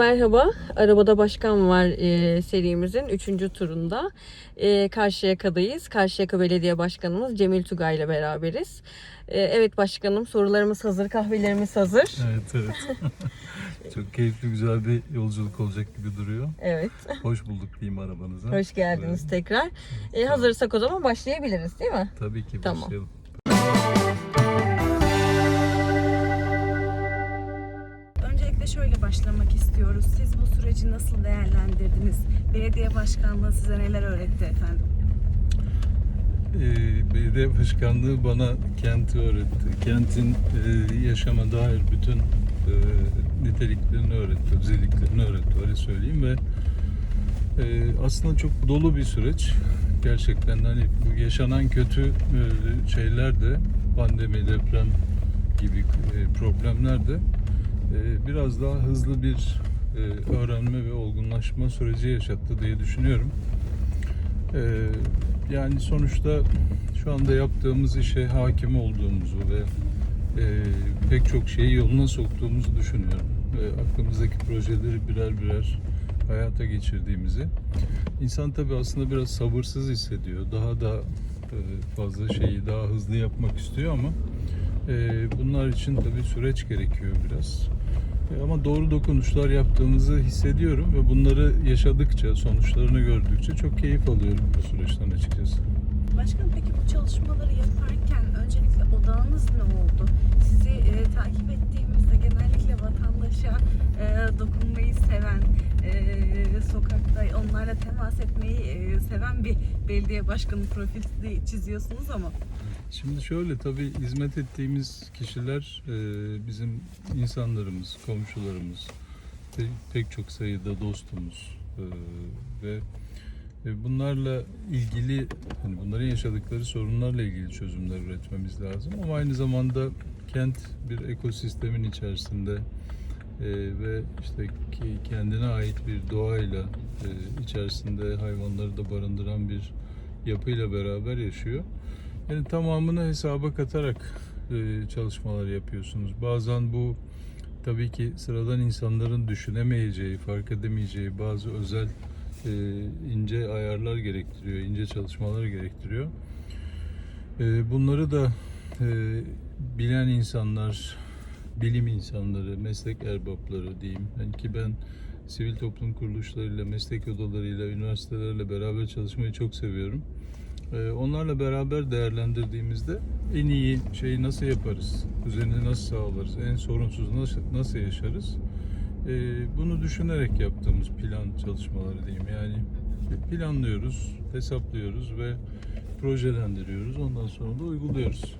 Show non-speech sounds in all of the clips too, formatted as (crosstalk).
Merhaba, Arabada Başkan Var e, serimizin 3. turunda. E, Karşıyaka'dayız. Karşıyaka Belediye Başkanımız Cemil Tugay ile beraberiz. E, evet başkanım, sorularımız hazır, kahvelerimiz hazır. Evet evet. (laughs) Çok keyifli güzel bir yolculuk olacak gibi duruyor. Evet, Hoş bulduk diyeyim arabanıza. hoş geldiniz Evet. tekrar. E, hazırsak o zaman başlayabiliriz değil mi? Tabii ki Tamam. başlayalım. Öncelikle şöyle başlamak istiyoruz. Siz bu süreci nasıl değerlendirdiniz? Belediye başkanlığı size neler öğretti efendim? Ee, belediye başkanlığı bana kenti öğretti. Kentin e, yaşama dair bütün e, niteliklerini öğretti, özelliklerini öğretti öyle söyleyeyim ve e, aslında çok dolu bir süreç. Gerçekten hani bu yaşanan kötü şeyler de pandemi, deprem gibi problemler de biraz daha hızlı bir e, öğrenme ve olgunlaşma süreci yaşattı diye düşünüyorum. E, yani sonuçta şu anda yaptığımız işe hakim olduğumuzu ve e, pek çok şeyi yoluna soktuğumuzu düşünüyorum. Aklımızdaki projeleri birer birer hayata geçirdiğimizi. İnsan tabii aslında biraz sabırsız hissediyor. Daha da e, fazla şeyi daha hızlı yapmak istiyor ama e, bunlar için tabii süreç gerekiyor biraz. Ama doğru dokunuşlar yaptığımızı hissediyorum ve bunları yaşadıkça, sonuçlarını gördükçe çok keyif alıyorum bu süreçten açıkçası. Başkanım peki bu çalışmaları yaparken öncelikle odağınız ne oldu? Sizi e, takip ettiğimizde genellikle vatandaşa e, dokunmayı seven, e, sokakta onlarla temas etmeyi e, seven bir belediye başkanı profili çiziyorsunuz ama Şimdi şöyle tabii hizmet ettiğimiz kişiler e, bizim insanlarımız, komşularımız, pe- pek çok sayıda dostumuz e, ve e, bunlarla ilgili hani bunların yaşadıkları sorunlarla ilgili çözümler üretmemiz lazım ama aynı zamanda kent bir ekosistemin içerisinde ve işte kendine ait bir doğayla içerisinde hayvanları da barındıran bir yapıyla beraber yaşıyor. Yani tamamını hesaba katarak e, çalışmalar yapıyorsunuz. Bazen bu tabii ki sıradan insanların düşünemeyeceği, fark edemeyeceği bazı özel e, ince ayarlar gerektiriyor, ince çalışmalar gerektiriyor. E, bunları da bilen insanlar, bilim insanları, meslek erbapları diyeyim. Yani ki ben sivil toplum kuruluşlarıyla, meslek odalarıyla, üniversitelerle beraber çalışmayı çok seviyorum. Ee, Onlarla beraber değerlendirdiğimizde en iyi şeyi nasıl yaparız, düzenini nasıl sağlarız, en sorunsuz nasıl, nasıl yaşarız? Ee, Bunu düşünerek yaptığımız plan çalışmaları diyeyim. Yani planlıyoruz, hesaplıyoruz ve projelendiriyoruz. Ondan sonra da uyguluyoruz.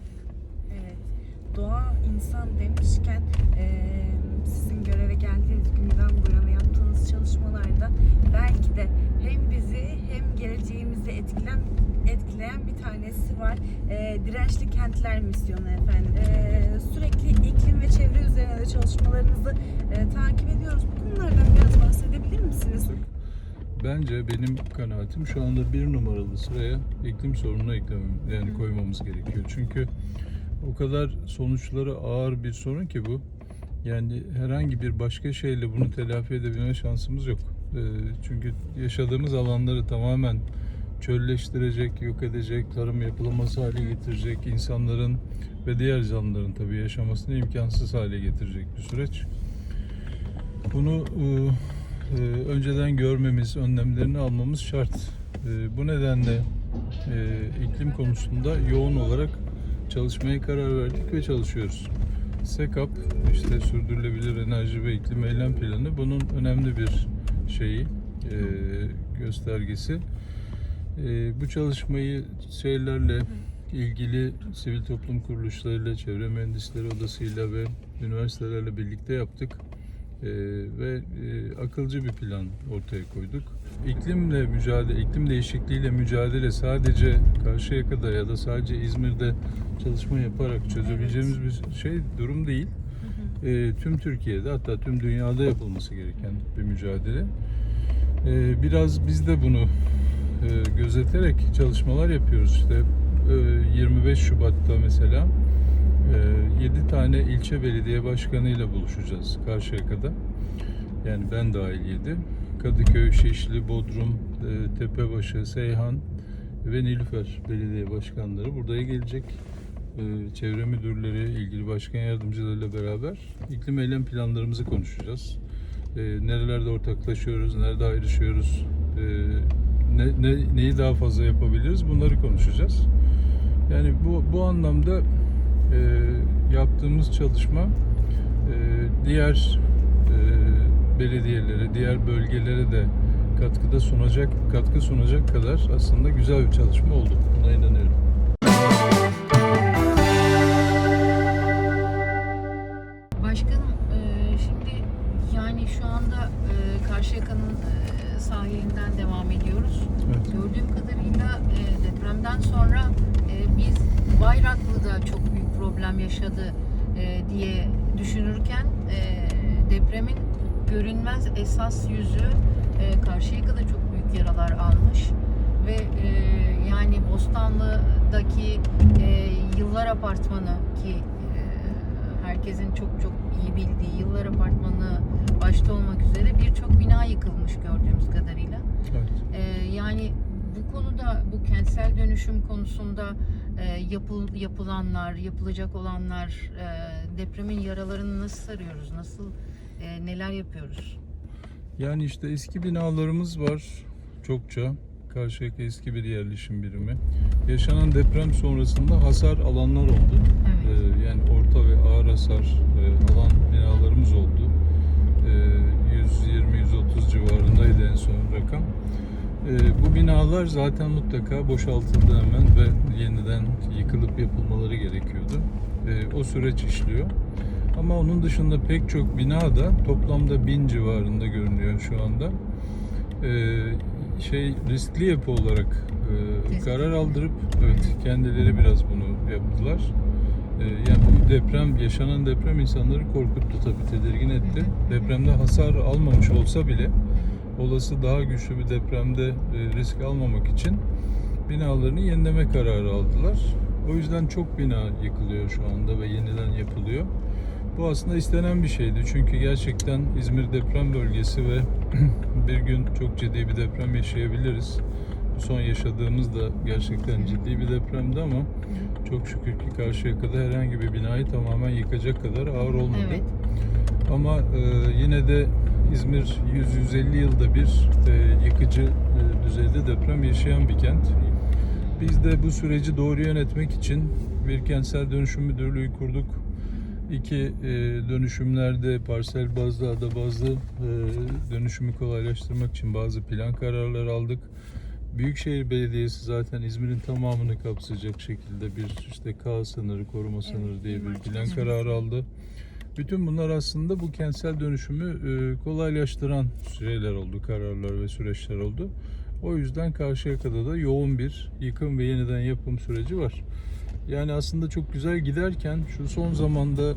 Evet. Doğa insan demişken eee, sizin göreve geldiğiniz günden bu yana yaptığınız çalışmalarda belki de hem bizi hem geleceğimizi etkilen etkileyen bir tanesi var. Eee, dirençli kentler misyonu efendim. Eee, sürekli iklim ve çevre üzerine de çalışmalarınızı eee, takip ediyoruz. Bu konulardan biraz bahsedebilir misiniz? Bence benim kanaatim şu anda bir numaralı sıraya iklim sorununu eklemem, yani koymamız gerekiyor. Çünkü o kadar sonuçları ağır bir sorun ki bu. Yani herhangi bir başka şeyle bunu telafi edebilme şansımız yok. Ee, Çünkü yaşadığımız alanları tamamen çölleştirecek, yok edecek, tarım yapılamaz hale getirecek, insanların ve diğer canlıların tabii yaşamasını imkansız hale getirecek bir süreç. Bunu e, e, önceden görmemiz, önlemlerini almamız şart. E, bu nedenle e, iklim konusunda yoğun olarak çalışmaya karar verdik ve çalışıyoruz. SEKAP, işte Sürdürülebilir Enerji ve İklim Eylem Planı bunun önemli bir şeyi, e, göstergesi. E, bu çalışmayı şeylerle ilgili sivil toplum kuruluşlarıyla, çevre mühendisleri odasıyla ve üniversitelerle birlikte yaptık. Ee, ve e, akılcı bir plan ortaya koyduk. İklimle mücadele, iklim değişikliğiyle mücadele sadece Karşıyaka'da ya da sadece İzmir'de çalışma yaparak çözebileceğimiz bir şey durum değil. Ee, tüm Türkiye'de hatta tüm dünyada yapılması gereken bir mücadele. Ee, biraz biz de bunu e, gözeterek çalışmalar yapıyoruz. İşte e, 25 Şubat'ta mesela 7 tane ilçe belediye başkanıyla buluşacağız Karşıyaka'da. Yani ben dahil 7. Kadıköy, Şişli, Bodrum, e, Tepebaşı, Seyhan ve Nilüfer belediye başkanları buraya gelecek. E, Çevre müdürleri, ilgili başkan yardımcılarıyla beraber iklim eylem planlarımızı konuşacağız. E, Nerelerde ortaklaşıyoruz, nerede ayrışıyoruz, e, ne, ne- neyi daha fazla yapabiliriz bunları konuşacağız. Yani bu, bu anlamda e, yaptığımız çalışma e, diğer e, belediyelere, diğer bölgelere de katkıda sunacak, katkı sunacak kadar aslında güzel bir çalışma oldu. Buna inanıyorum. Başkanım e, şimdi yani şu anda e, Karşıyaka'nın e, sahilinden devam ediyoruz. Evet. Gördüğüm kadarıyla e, depremden sonra e, biz Bayraklı'da çok büyük problem yaşadı diye düşünürken depremin görünmez esas yüzü Karşıyaka'da çok büyük yaralar almış ve yani Bostanlı'daki Yıllar Apartmanı ki herkesin çok çok iyi bildiği Yıllar Apartmanı başta olmak üzere birçok bina yıkılmış gördüğümüz kadarıyla. Evet. Ee, yani bu konuda bu kentsel dönüşüm konusunda e, yapıl, yapılanlar, yapılacak olanlar e, depremin yaralarını nasıl sarıyoruz? Nasıl e, neler yapıyoruz? Yani işte eski binalarımız var çokça. Karşıyaka eski bir yerleşim birimi. Yaşanan deprem sonrasında hasar alanlar oldu. Evet. Ee, yani orta ve ağır hasar e, alan binalarımız oldu. Ee, 120-130 civarındaydı en son rakam. Ee, bu binalar zaten mutlaka boşaltıldı hemen ve yeniden yıkılıp yapılmaları gerekiyordu. Ee, o süreç işliyor. Ama onun dışında pek çok bina da toplamda 1000 civarında görünüyor şu anda. Ee, şey riskli yapı olarak e, karar aldırıp evet kendileri biraz bunu yaptılar. Yani bu deprem yaşanan deprem insanları korkuttu tabii tedirgin etti. Depremde hasar almamış olsa bile olası daha güçlü bir depremde e, risk almamak için binalarını yenileme kararı aldılar. O yüzden çok bina yıkılıyor şu anda ve yeniden yapılıyor. Bu aslında istenen bir şeydi. Çünkü gerçekten İzmir deprem bölgesi ve (clears throat) bir gün çok ciddi bir deprem yaşayabiliriz. Son yaşadığımız da gerçekten ciddi bir depremdi ama çok şükür ki Karşıyaka'da herhangi bir binayı tamamen yıkacak kadar ağır olmadı. Evet. Ama e, yine de İzmir 100-150 yılda bir e, yıkıcı e, düzeyde deprem yaşayan bir kent. Biz de bu süreci doğru yönetmek için bir kentsel dönüşüm müdürlüğü kurduk. İki e, dönüşümlerde parsel bazlı, ada bazlı e, dönüşümü kolaylaştırmak için bazı plan kararları aldık. Büyükşehir Belediyesi zaten İzmir'in tamamını kapsayacak şekilde bir işte K sınırı, koruma sınırı diye bir plan kararı aldı. Bütün bunlar aslında bu kentsel dönüşümü e, kolaylaştıran şeyler oldu, kararlar ve süreçler oldu. O yüzden Karşıyaka'da da yoğun bir yıkım ve yeniden yapım süreci var. Yani aslında çok güzel giderken şu son zamanda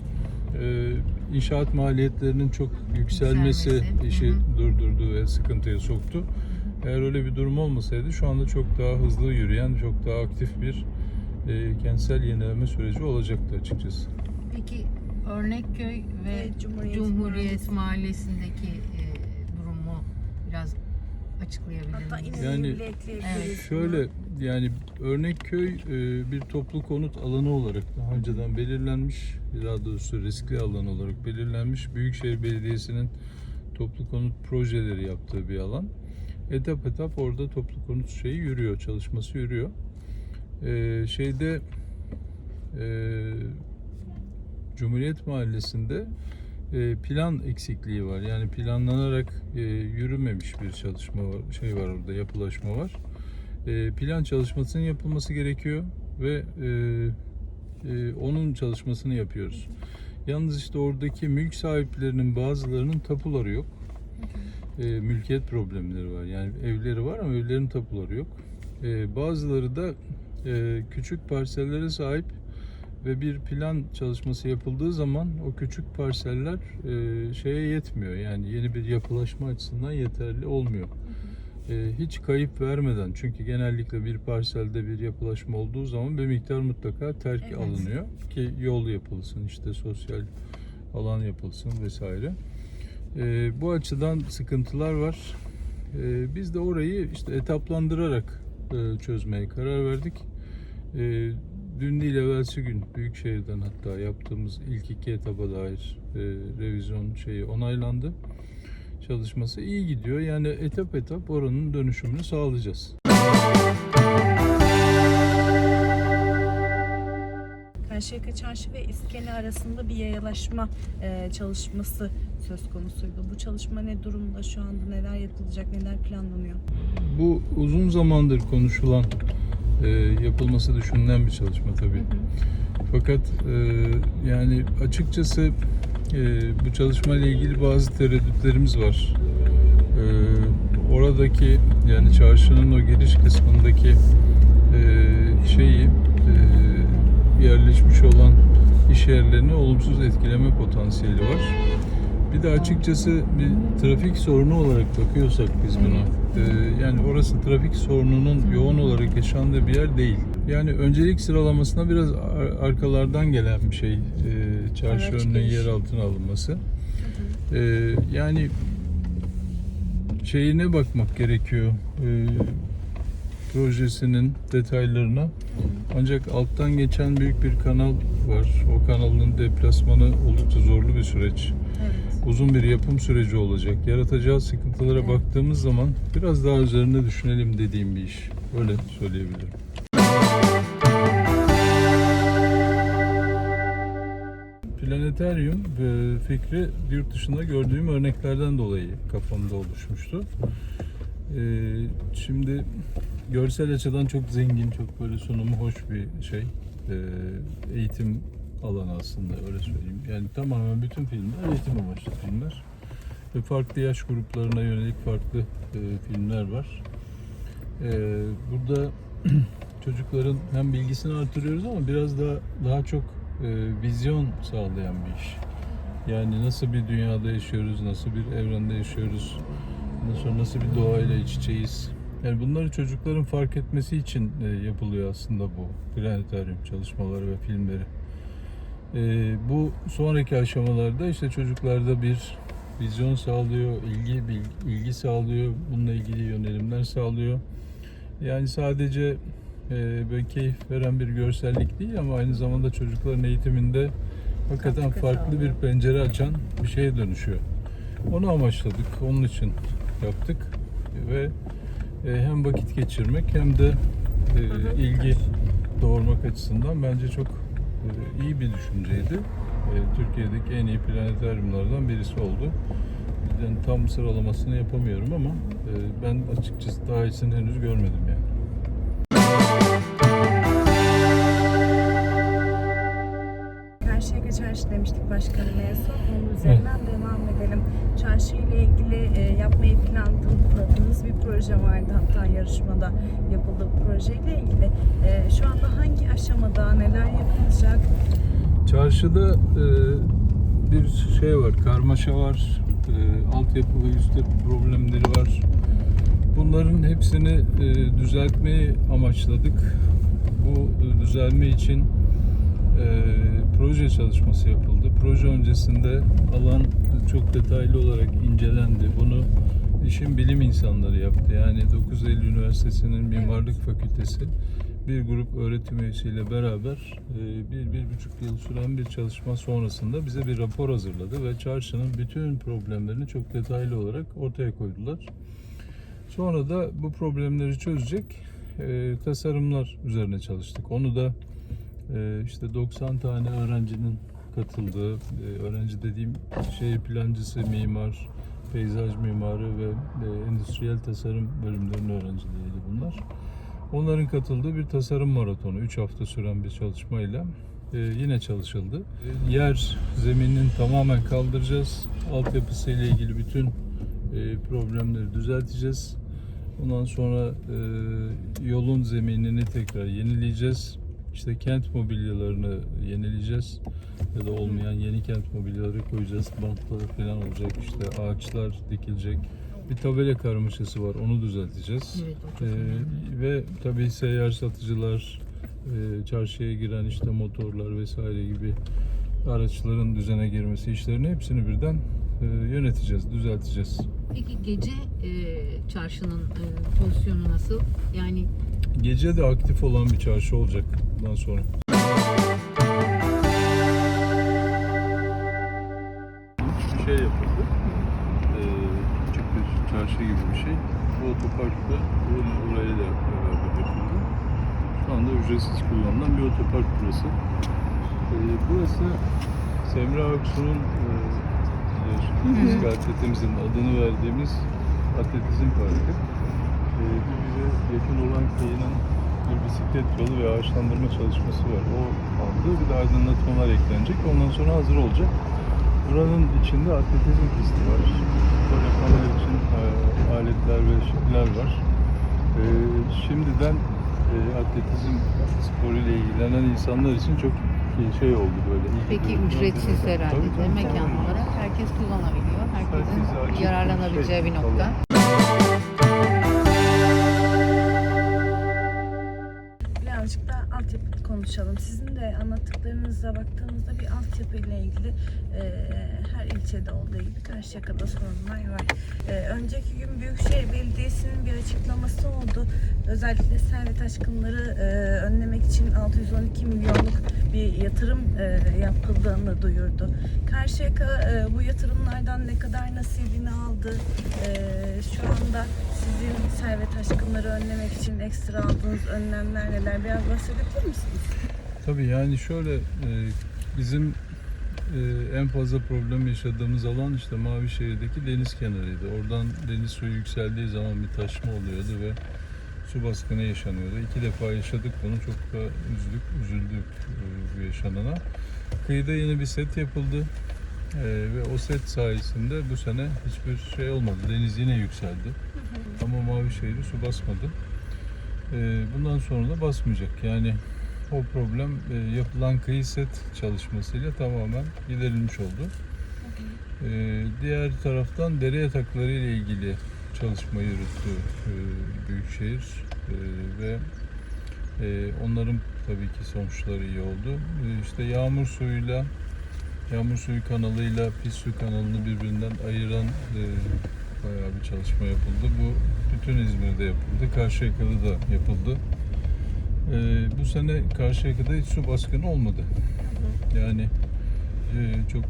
e, inşaat maliyetlerinin çok yükselmesi, Yükselmesi, işi hı hı. durdurdu ve sıkıntıya soktu. Eğer öyle bir durum olmasaydı şu anda çok daha hızlı yürüyen, çok daha aktif bir e, kentsel yenileme süreci olacaktı açıkçası. Peki Örnekköy ve Ve Cumhuriyet Cumhuriyet, Mahallesi'ndeki e, durumu biraz açıklayabilir Hatta miyiz? Yani. Evet. Şöyle yani Örnekköy e, bir toplu konut alanı olarak daha önceden belirlenmiş, daha doğrusu riskli alan olarak belirlenmiş. Büyükşehir Belediyesi'nin toplu konut projeleri yaptığı bir alan. Etap etap orada toplu konut şeyi yürüyor, çalışması yürüyor. E, şeyde e, Cumhuriyet Mahallesi'nde e, plan eksikliği var. Yani planlanarak e, yürümemiş bir çalışma var, şey var orada, yapılaşma var. E, plan çalışmasının yapılması gerekiyor ve onun çalışmasını yapıyoruz. Yalnız işte oradaki mülk sahiplerinin bazılarının tapuları yok. E, mülkiyet problemleri var. Yani evleri var ama evlerin tapuları yok. E, bazıları da e, küçük parsellere sahip ve bir plan çalışması yapıldığı zaman o küçük parseller e, şeye yetmiyor. Yani yeni bir yapılaşma açısından yeterli olmuyor. E, hiç kayıp vermeden çünkü genellikle bir parselde bir yapılaşma olduğu zaman bir miktar mutlaka terk Evet. alınıyor ki yol yapılsın işte sosyal alan yapılsın vesaire. E, bu açıdan sıkıntılar var. E, biz de orayı işte etaplandırarak e, çözmeye karar verdik. E, dün değil evvelsi gün Büyükşehir'den hatta yaptığımız ilk iki etapa dair e, revizyon şeyi onaylandı. Çalışması iyi gidiyor. Yani etap etap oranın dönüşümünü sağlayacağız. Karşıyaka Çarşı ve İskele arasında bir yayalaşma e, çalışması söz konusuydu. Bu çalışma ne durumda şu anda? Neler yapılacak? Neler planlanıyor? Bu uzun zamandır konuşulan, e, yapılması düşünülen bir çalışma tabii. Fakat e, yani açıkçası e, bu çalışma ile ilgili bazı tereddütlerimiz var. E, oradaki yani çarşının o giriş kısmındaki e, şeyi e, yerleşmiş olan iş yerlerini olumsuz etkileme potansiyeli var. Bir de açıkçası bir trafik sorunu olarak bakıyorsak biz buna, e, yani orası trafik sorununun yoğun olarak yaşandığı bir yer değil. Yani öncelik sıralamasına biraz ar- arkalardan gelen bir şey, e, çarşı önüne yer altına alınması. E, yani şeyine bakmak gerekiyor, e, projesinin detaylarına. Ancak alttan geçen büyük bir kanal var. O kanalın deplasmanı oldukça zorlu bir süreç Evet. Uzun bir yapım süreci olacak. Yaratacağı sıkıntılara Evet. baktığımız zaman biraz daha üzerine düşünelim dediğim bir iş. Öyle söyleyebilirim. Planetaryum e, fikri yurt dışında gördüğüm örneklerden dolayı kafamda oluşmuştu. E, Şimdi görsel açıdan çok zengin, çok böyle sunumu hoş bir şey. E, Eğitim alanı aslında öyle söyleyeyim. Yani tamamen bütün filmler eğitim amaçlı filmler. Ve farklı yaş gruplarına yönelik farklı e, filmler var. E, burada (clears throat) çocukların hem bilgisini artırıyoruz ama biraz da daha çok e, vizyon sağlayan bir iş. Yani nasıl bir dünyada yaşıyoruz, nasıl bir evrende yaşıyoruz, ondan sonra nasıl bir doğayla iç içeyiz. Yani bunları çocukların fark etmesi için e, yapılıyor aslında bu planetaryum çalışmaları ve filmleri. E, bu sonraki aşamalarda işte çocuklarda bir vizyon sağlıyor, ilgi ilgi sağlıyor, bununla ilgili yönelimler sağlıyor. Yani sadece e, böyle keyif veren bir görsellik değil ama aynı zamanda çocukların eğitiminde hakikaten farklı bir pencere açan bir şeye dönüşüyor. Onu amaçladık, onun için yaptık ve e, hem vakit geçirmek hem de e, ilgi doğurmak açısından bence çok iyi bir düşünceydi. E, Türkiye'deki en iyi planetaryumlardan birisi oldu. Yani tam sıralamasını yapamıyorum ama e, ben açıkçası daha iyisini henüz görmedim yani. Karşıyaka Çarşı demiştik başkanım en son. Onun üzerinden devam edelim. Çarşı ile ilgili e, yapmayı planladığınız bir proje vardı. Hatta yarışmada yapıldı bu projeyle ilgili. E, şu anda hangi aşamada, neler yapılacak? Çarşıda e, bir şey var, karmaşa var, e, altyapı ve üst yapı problemleri var. Bunların hepsini e, düzeltmeyi amaçladık. Bu e, düzelme için proje çalışması yapıldı. Proje öncesinde alan çok detaylı olarak incelendi. Bunu işin bilim insanları yaptı. Yani 9 Eylül Üniversitesi'nin Mimarlık Fakültesi bir grup öğretim üyesiyle beraber e, bir, bir buçuk yıl süren bir çalışma sonrasında bize bir rapor hazırladı ve çarşının bütün problemlerini çok detaylı olarak ortaya koydular. Sonra da bu problemleri çözecek e, tasarımlar üzerine çalıştık. Onu da e, işte 90 tane öğrencinin katıldığı, e, öğrenci dediğim şehir plancısı, mimar, peyzaj mimarı ve e, endüstriyel tasarım bölümlerinin öğrencileriydi bunlar. Onların katıldığı bir tasarım maratonu 3 hafta süren bir çalışmayla e, yine çalışıldı. Yer zeminini tamamen kaldıracağız. Altyapısı ile ilgili bütün problemleri düzelteceğiz. Ondan sonra yolun zeminini tekrar yenileyeceğiz. İşte kent mobilyalarını yenileyeceğiz. Ya da olmayan yeni kent mobilyaları koyacağız. Bantlar falan olacak. İşte ağaçlar dikilecek. Bir tabela karmaşası var. Onu düzelteceğiz. Evet, Ee, önemli. ve tabii seyyar satıcılar, e, çarşıya giren işte motorlar vesaire gibi araçların düzene girmesi işlerini hepsini birden e, yöneteceğiz, düzelteceğiz. Peki gece e, çarşının e, pozisyonu nasıl? Yani Gece de aktif olan bir çarşı olacak bundan sonra. Bir şey yapıldı. Ee, küçük bir çarşı gibi bir şey. Bu otoparkta bunun oraya da beraber yapıldı. Şu anda ücretsiz kullanılan bir otopark burası. Ee, burası Semra Aksu'nun e, eski atletimizin adını verdiğimiz atletizm parkı. Bize yakın olan kıyının bir bisiklet yolu ve ağaçlandırma çalışması var. O aldı. Bir de aydınlatmalar eklenecek. Ondan sonra hazır olacak. Buranın içinde atletizm pisti var. Spor yapanlar için e, aletler ve şeyler var. E, şimdiden e, atletizm sporuyla ilgilenen insanlar için çok şey oldu böyle. peki ücretsiz herhalde Tabii, tabii. mekan olarak herkes kullanabiliyor. Herkesin bir yararlanabileceği şey. bir nokta. Birazcık konuşalım. Sizin de anlattıklarınıza baktığımızda bir altyapı ile ilgili e, her ilçede olduğu gibi Karşıyaka'da sorunlar var. E, önceki gün Büyükşehir Belediyesi'nin bir açıklaması oldu. Özellikle servet aşkınları e, önlemek için 612 milyonluk bir yatırım e, yapıldığını duyurdu. Karşıyaka e, bu yatırımlardan ne kadar nasibini aldı? E, şu anda sizin servet aşkınları önlemek için ekstra aldığınız önlemler neler? Biraz bahsedebilir misiniz? Tabii yani şöyle e, bizim e, en fazla problem yaşadığımız alan işte Mavişehir'deki deniz kenarıydı. Oradan deniz suyu yükseldiği zaman bir taşma oluyordu ve su baskını yaşanıyordu. İki defa yaşadık bunu. Çok da üzüldük, üzüldük e, bu yaşanana. Kıyıda yeni bir set yapıldı. Ve o set sayesinde bu sene hiçbir şey olmadı. Deniz yine yükseldi. Ama Mavişehir'i su basmadı. E, bundan sonra da basmayacak. Yani o problem e, yapılan kıyı set çalışmasıyla tamamen giderilmiş oldu. E, diğer taraftan dere yatakları ile ilgili çalışma yürüttü e, Büyükşehir E, ve e, onların tabii ki sonuçları iyi oldu. E, işte yağmur suyuyla yağmur suyu kanalıyla pis su kanalını birbirinden ayıran e, bayağı bir çalışma yapıldı. Bu bütün İzmir'de yapıldı. Karşıyaka'da da yapıldı. Ee, bu sene Karşıyaka'da hiç su baskını olmadı. Yani e, çok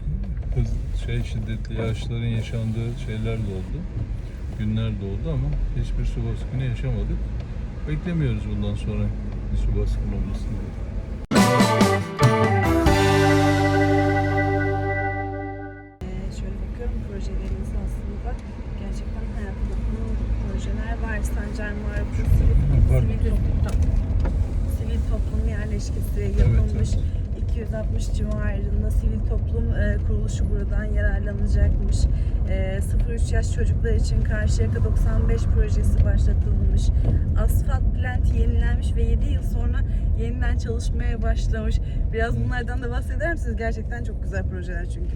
hızlı şey şiddetli yağışların yaşandığı şeyler de oldu. Günler de oldu ama hiçbir su baskını yaşamadık. Beklemiyoruz bundan sonra bir su baskını olmasını. 260 civarında sivil toplum e, kuruluşu buradan yararlanacakmış. E, 0-3 yaş çocuklar için Karşıyaka 95 projesi başlatılmış. Asfalt plant yenilenmiş ve 7 yıl sonra yeniden çalışmaya başlamış. Biraz bunlardan da bahseder misiniz? Gerçekten çok güzel projeler çünkü.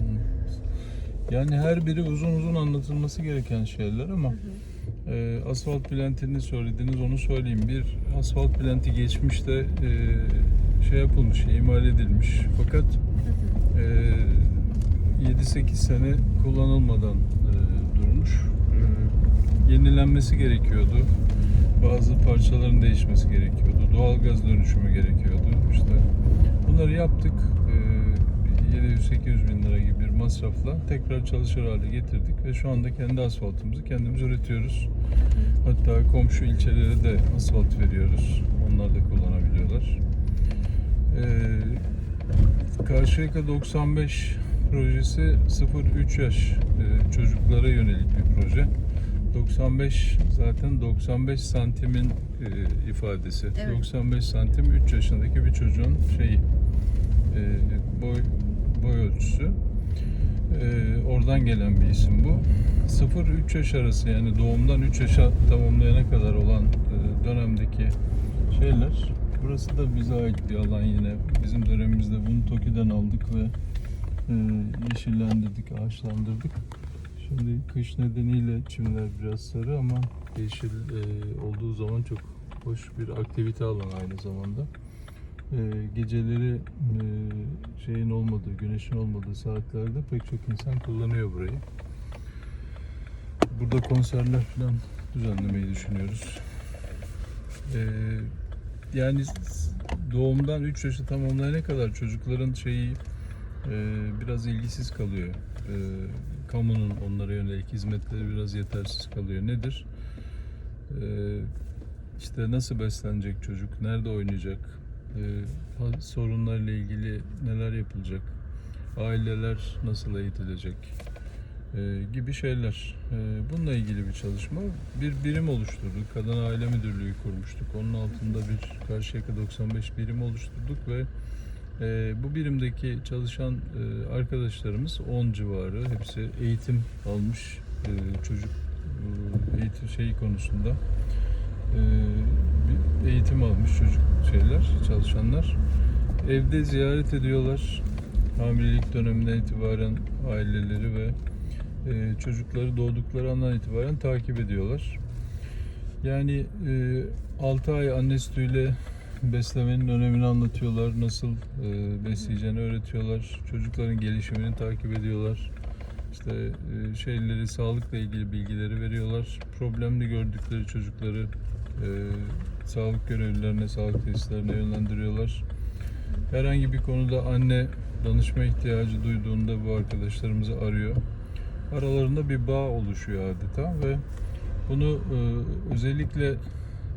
Yani her biri uzun uzun anlatılması gereken şeyler ama e, asfalt plantini söylediniz onu söyleyeyim. Bir asfalt planti geçmişte e, şey yapılmış, imal edilmiş. Fakat e, 7-8 sene kullanılmadan e, durmuş. E, yenilenmesi gerekiyordu. Bazı parçaların değişmesi gerekiyordu. Doğalgaz dönüşümü gerekiyordu. İşte bunları yaptık. E, 700-800 bin lira gibi bir masrafla tekrar çalışır hale getirdik ve şu anda kendi asfaltımızı kendimiz üretiyoruz. Hatta komşu ilçelere de asfalt veriyoruz. Onlar da kullanabiliyorlar. Ee, Karşıyaka 95 projesi 0-3 yaş e, çocuklara yönelik bir proje. 95 zaten 95 santimin e, ifadesi. Evet. 95 santim 3 yaşındaki bir çocuğun şeyi e, boy boy ölçüsü. E, oradan gelen bir isim bu. 0-3 yaş arası yani doğumdan 3 yaşa tamamlayana kadar olan e, dönemdeki şeyler. Burası da bize ait bir alan yine. Bizim dönemimizde bunu TOKİ'den aldık ve e, yeşillendirdik, ağaçlandırdık. Şimdi kış nedeniyle çimler biraz sarı ama yeşil e, olduğu zaman çok hoş bir aktivite alanı aynı zamanda. E, geceleri e, şeyin olmadığı, güneşin olmadığı saatlerde pek çok insan kullanıyor burayı. Burada konserler falan düzenlemeyi düşünüyoruz. Ee, yani doğumdan 3 yaşı tamamlayana kadar çocukların şeyi e, biraz ilgisiz kalıyor. E, kamunun onlara yönelik hizmetleri biraz yetersiz kalıyor. Nedir? E, işte nasıl beslenecek çocuk, nerede oynayacak, e, sorunlarla ilgili neler yapılacak, aileler nasıl eğitilecek gibi şeyler. E, bununla ilgili bir çalışma. Bir birim oluşturduk. Kadın Aile Müdürlüğü kurmuştuk. Onun altında bir Karşıyaka 95 birim oluşturduk ve e, bu birimdeki çalışan e, arkadaşlarımız 10 civarı. Hepsi eğitim almış e, çocuk e, eğitim şeyi konusunda e, eğitim almış çocuk şeyler, çalışanlar. Evde ziyaret ediyorlar. Hamilelik döneminden itibaren aileleri ve e, çocukları doğdukları andan itibaren takip ediyorlar. Yani e, 6 ay anne sütüyle beslemenin önemini anlatıyorlar. Nasıl e, besleyeceğini öğretiyorlar. Çocukların gelişimini takip ediyorlar. İşte e, şeyleri sağlıkla ilgili bilgileri veriyorlar. Problemli gördükleri çocukları sağlık görevlilerine, sağlık tesislerine yönlendiriyorlar. Herhangi bir konuda anne danışma ihtiyacı duyduğunda bu arkadaşlarımızı arıyor. Aralarında bir bağ oluşuyor adeta ve bunu e, özellikle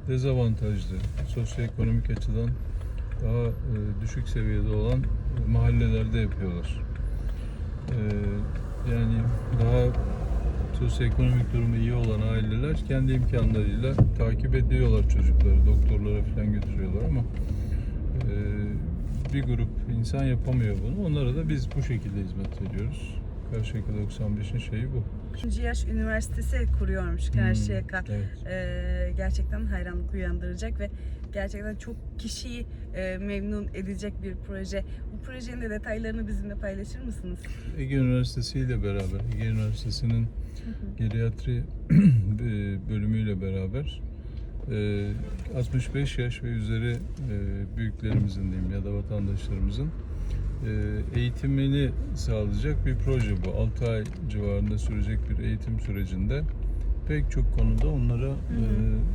dezavantajlı, sosyoekonomik açıdan daha e, düşük seviyede olan mahallelerde yapıyorlar. E, yani daha sosyoekonomik durumu iyi olan aileler kendi imkanlarıyla takip ediyorlar çocukları, doktorlara falan götürüyorlar ama e, bir grup insan yapamıyor bunu. Onlara da biz bu şekilde hizmet veriyoruz. Karşıyaka 95'in şeyi bu. İkinci yaş üniversitesi kuruyormuş Karşıyaka. Evet. Ee, gerçekten hayranlık uyandıracak ve gerçekten çok kişiyi e, memnun edecek bir proje. Bu projenin de detaylarını bizimle paylaşır mısınız? Ege Üniversitesi ile beraber, Ege Üniversitesi'nin geriatri (clears throat) e, bölümüyle beraber e, 65 yaş ve üzeri e, büyüklerimizin diyeyim ya da vatandaşlarımızın e, eğitimini sağlayacak bir proje bu. 6 ay civarında sürecek bir eğitim sürecinde pek çok konuda onlara e,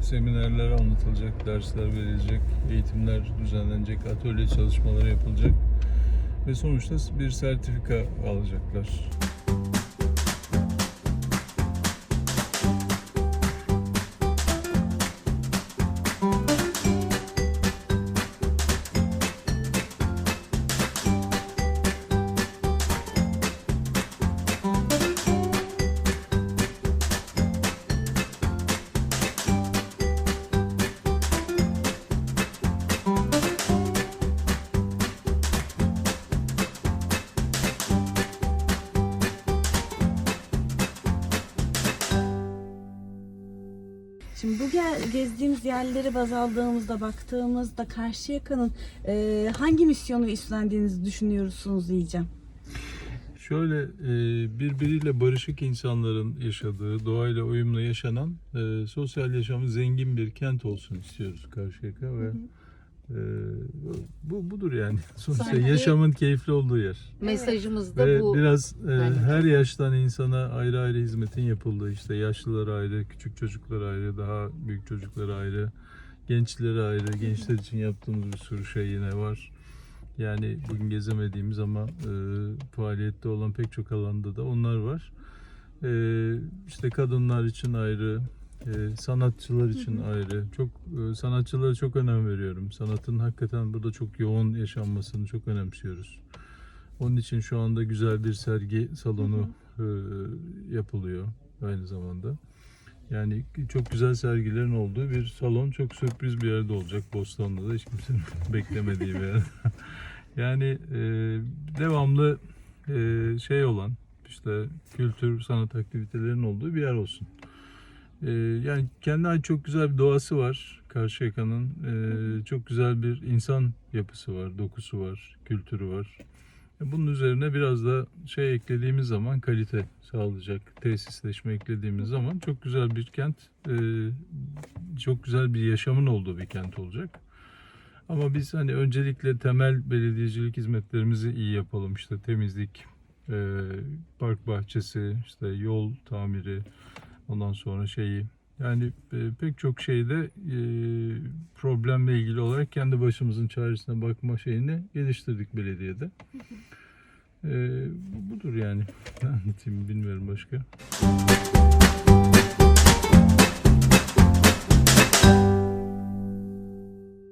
seminerler anlatılacak, dersler verilecek, eğitimler düzenlenecek, atölye çalışmaları yapılacak ve sonuçta bir sertifika alacaklar. Ge- gezdiğimiz yerleri baz aldığımızda baktığımızda Karşıyaka'nın e, hangi misyonu üstlendiğinizi düşünüyorsunuz diyeceğim. Şöyle e, birbiriyle barışık insanların yaşadığı, doğayla uyumlu yaşanan e, sosyal yaşamı zengin bir kent olsun istiyoruz Karşıyaka ve e, bu budur yani. (laughs) Sonuçta Sanki- yaşamın keyifli olduğu yer. Mesajımız da Ve bu. biraz e, bence. her yaştan insana ayrı ayrı hizmetin yapıldığı işte yaşlılar ayrı, küçük çocuklar ayrı, daha büyük çocuklar ayrı, gençlere ayrı, gençler için yaptığımız bir sürü şey yine var. Yani bugün gezemediğimiz ama e, faaliyette olan pek çok alanda da onlar var. E, işte kadınlar için ayrı, e, sanatçılar için ayrı. Çok e, sanatçılara çok önem veriyorum. Sanatın hakikaten burada çok yoğun yaşanmasını çok önemsiyoruz. Onun için şu anda güzel bir sergi salonu e, yapılıyor aynı zamanda. Yani çok güzel sergilerin olduğu bir salon çok sürpriz bir yerde olacak. Bostan'da da hiç kimsenin (laughs) beklemediği bir yer. (laughs) yani e, devamlı e, şey olan işte kültür, sanat aktivitelerinin olduğu bir yer olsun. E, yani kendine ait çok güzel bir doğası var Karşıyaka'nın. E, çok güzel bir insan yapısı var, dokusu var, kültürü var. E, Bunun üzerine biraz da şey eklediğimiz zaman kalite sağlayacak tesisleşme eklediğimiz zaman çok güzel bir kent, e, çok güzel bir yaşamın olduğu bir kent olacak. Ama biz hani öncelikle temel belediyecilik hizmetlerimizi iyi yapalım. İşte temizlik, e, park bahçesi, işte yol tamiri, ondan sonra şeyi. Yani e, pek çok şeyde e, problemle ilgili olarak kendi başımızın çaresine bakma şeyini geliştirdik belediyede. E, bu budur yani. (laughs) Ne anlatayım bilmiyorum başka.